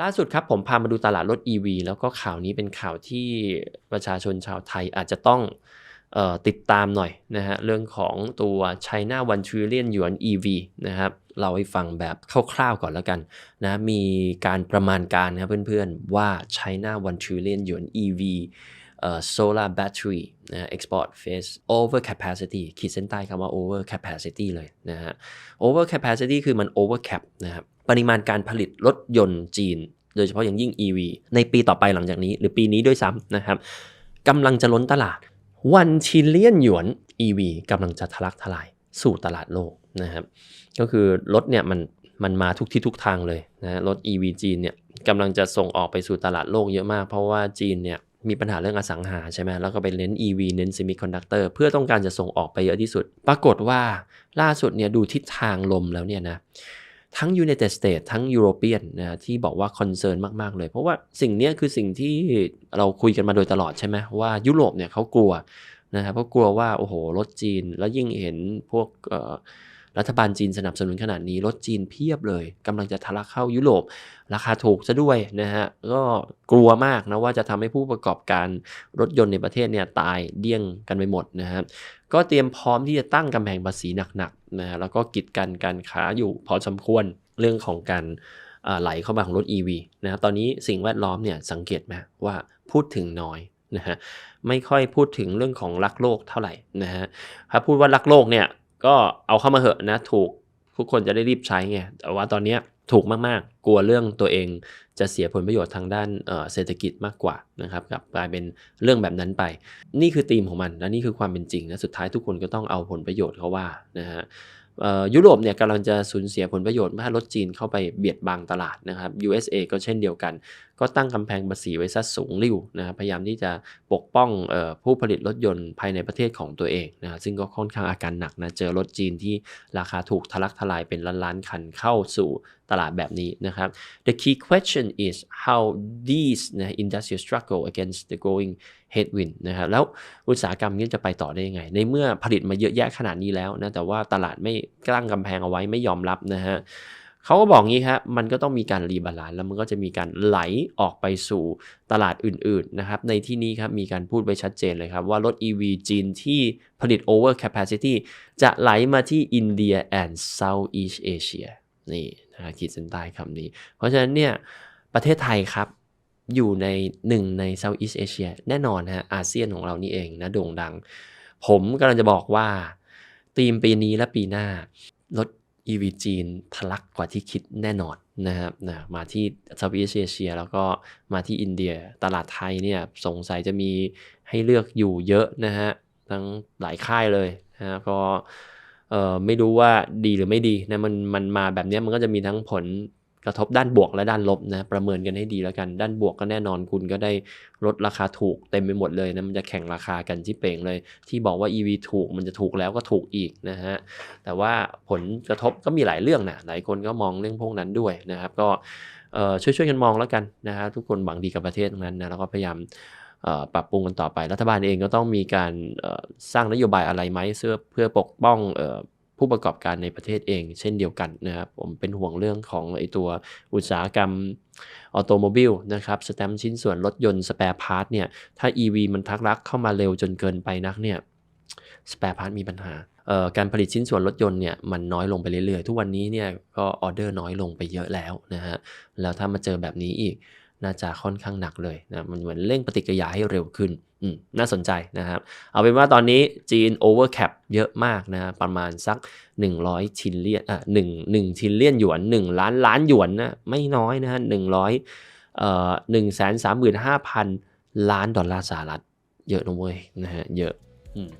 ล่าสุดครับผมพามาดูตลาดรถ EV แล้วก็ข่าวนี้เป็นข่าวที่ประชาชนชาวไทยอาจจะต้องออติดตามหน่อยนะฮะเรื่องของตัว China 1 trillion yuan EV นะครับเราให้ฟังแบบคร่าวๆก่อนแล้วกันนะมีการประมาณการนะเพื่อนๆว่า China 1 trillion yuan EV solar battery นะ export face over capacity ขีดเส้นใต้คำว่า over capacity เลยนะฮะ over capacity คือมัน over cap นะครับปริมาณการผลิตรถยนต์จีน โดยเฉพาะอย่างยิ่ง EV ในปีต่อไปหลังจากนี้ หรือปีนี้ด้วยซ้ำนะครับกำลังจะล้นตลาดวันชิลเลียนหยวน EV กำลังจะทะลักทลายสู่ตลาดโลกนะครับก็คือรถเนี่ยมันมันมาทุกที่ทุกทางเลยนะรถ EV จีนเนี่ยกำลังจะส่งออกไปสู่ตลาดโลกเยอะมาก เพราะว่าจีนเนี่ย มีปัญหาเรื่องอสังหาใช่ไหมแล้วก็ไปเน้น EV เน้น semiconductor เพื่อต้องการจะส่งออกไปเยอะที่สุด ปรากฏว่าล่าสุดเนี่ยดูทิศทางลมแล้วเนี่ยนะทั้ง United States ทั้ง European นะที่บอกว่าคอนเซิร์นมาก ๆ เลย เพราะว่าสิ่งนี้คือสิ่งที่เราคุยกันมาโดยตลอดใช่ไหมว่ายุโรปเนี่ยเขากลัวนะครับเพราะกลัวว่า โอ้โห รถจีนแล้วยิ่งเห็นพวก รัฐบาลจีนสนับสนุนขนาดนี้รถจีนเพียบเลยกำลังจะทะลักเข้ายุโรป ราคาถูกซะด้วยนะฮะก็กลัวมากนะว่าจะทำให้ผู้ประกอบการรถยนต์ในประเทศเนี่ยตายเดี้ยงกันไปหมดนะครับก็เตรียมพร้อมที่จะตั้งกำแพงภาษีหนักๆนะฮะแล้วก็กีดกันการค้าอยู่พอสมควรเรื่องของการไหลเข้ามาของรถ EV นะครับตอนนี้สิ่งแวดล้อมเนี่ยสังเกตไหมว่าพูดถึงน้อยนะฮะไม่ค่อยพูดถึงเรื่องของรักโลกเท่าไหร่นะฮะถ้าพูดว่ารักโลกเนี่ย ก็เอาเข้ามาเหอะนะถูกทุกคนจะได้รีบใช้ไงแต่ว่าตอนนี้ถูกมากๆ กลัวเรื่องตัวเองจะเสียผลประโยชน์ทางด้านเเศรษฐกิจมากกว่านะครับกลับกลายเป็นเรื่องแบบนั้นไป นี่คือธีมของมันและนี่คือความเป็นจริงนะสุดท้ายทุกคนก็ต้องเอาผลประโยชน์เขาว่านะฮะ ยุโรปเนี่ยกำลังจะสูญเสียผลประโยชน์เมื่อรถจีนเข้าไปเบียดบังตลาดนะครับ USA ก็เช่นเดียวกัน ก็ตั้งกำแพงภาษีไว้ซะสูงริ้วนะครับพยายามที่จะปกป้องออผู้ผลิตรถยนต์ภายในประเทศของตัวเองนะซึ่งก็ค่อนข้างอาการหนักนะเจอรถจีนที่ราคาถูกทะลักทลายเป็นล้านๆคันเข้าสู่ตลาดแบบนี้นะครับ The key question is how these นะ industry struggle against the growing headwind นะครับแล้วอุตสาหกรรมนี้จะไปต่อได้ยังไง ในเมื่อผลิตมาเยอะแยะขนาดนี้แล้วนะแต่ว่าตลาดไม่ตั้งกำแพงเอาไว้ไม่ยอมรับนะฮะเขาก็บอกงี้ครับ มันก็ต้องมีการรีบาลานซ์แล้วมันก็จะมีการไหลออกไปสู่ตลาดอื่นๆนะครับ ในที่นี้ครับมีการพูดไว้ชัดเจนเลยครับว่ารถ EV จีนที่ผลิต over capacity จะไหลมาที่อินเดีย and Southeast Asia นี่ นะขีดเส้นใต้คำนี้ เพราะฉะนั้นเนี่ยประเทศไทยครับอยู่ในหนึ่งใน Southeast Asia แน่นอนฮะอาเซียนของเรานี่เองนะโด่งดัง ผมกำลังจะบอกว่าธีมปีนี้และปีหน้ารถ EV จีนทะลักกว่าที่คิดแน่นอนนะครับนะมาที่ Southeast Asia แล้วก็มาที่อินเดียตลาดไทยเนี่ยสงสัยจะมีให้เลือกอยู่เยอะนะฮะทั้งหลายค่ายเลยนะก็ ออไม่รู้ว่าดีหรือไม่ดีนะมันมันมาแบบนี้มันก็จะมีทั้งผลกระทบด้านบวกและด้านลบนะประเมินกันให้ดีแล้วกัน ด้านบวกก็แน่นอนคุณก็ได้ลดราคาถูกเต็มไปหมดเลยนะมันจะแข่งราคากันที่เป่งเลย ที่บอกว่า EV ถูกมันจะถูกแล้วก็ถูกอีกนะฮะแต่ว่าผลกระทบก็มีหลายเรื่องนะหลายคนก็มองเรื่องพวกนั้นด้วยนะครับ ก็เออช่วยๆกันมองแล้วกันนะฮะทุกคนหวังดีกับประเทศทั้งนั้นนะแล้วก็พยายาม ปรับปรุงกันต่อไป รัฐบาลเองก็ต้องมีการสร้างนโยบายอะไรไหมเพื่อเพื่อปกป้องผู้ประกอบการในประเทศเองเช่นเดียวกันนะครับผมเป็นห่วงเรื่องของไอตัวอุตสาหกรรมออโตโมบิลนะครับสแตมชิ้นส่วนรถยนต์สแปร์พาร์ทเนี่ยถ้า EV มันทักลักเข้ามาเร็วจนเกินไปนักเนี่ยสแปร์พาร์ทมีปัญหาการผลิตชิ้นส่วนรถยนต์เนี่ยมันน้อยลงไปเรื่อยๆ ทุกวันนี้เนี่ยก็ออเดอร์น้อยลงไปเยอะแล้วนะฮะแล้วถ้ามาเจอแบบนี้อีก น่าจะค่อนข้างหนักเลยนะมันเหมือนเร่งปฏิกิริยาให้เร็วขึ้นน่าสนใจนะครับ เอาเป็นว่าตอนนี้จีน overcap เยอะมากนะประมาณสัก 100ชิลเลียนอะหนึ่งหนึ่งชิลเลียนหยวน 1 ล้านล้านหยวนนะไม่น้อยนะฮะหนึ่งร้อยเอ่อหนึ่งแสนสามหมื่นห้าพันล้านดอลลาร์สหรัฐ เยอะนะเว้ยนะฮะเยอะอืม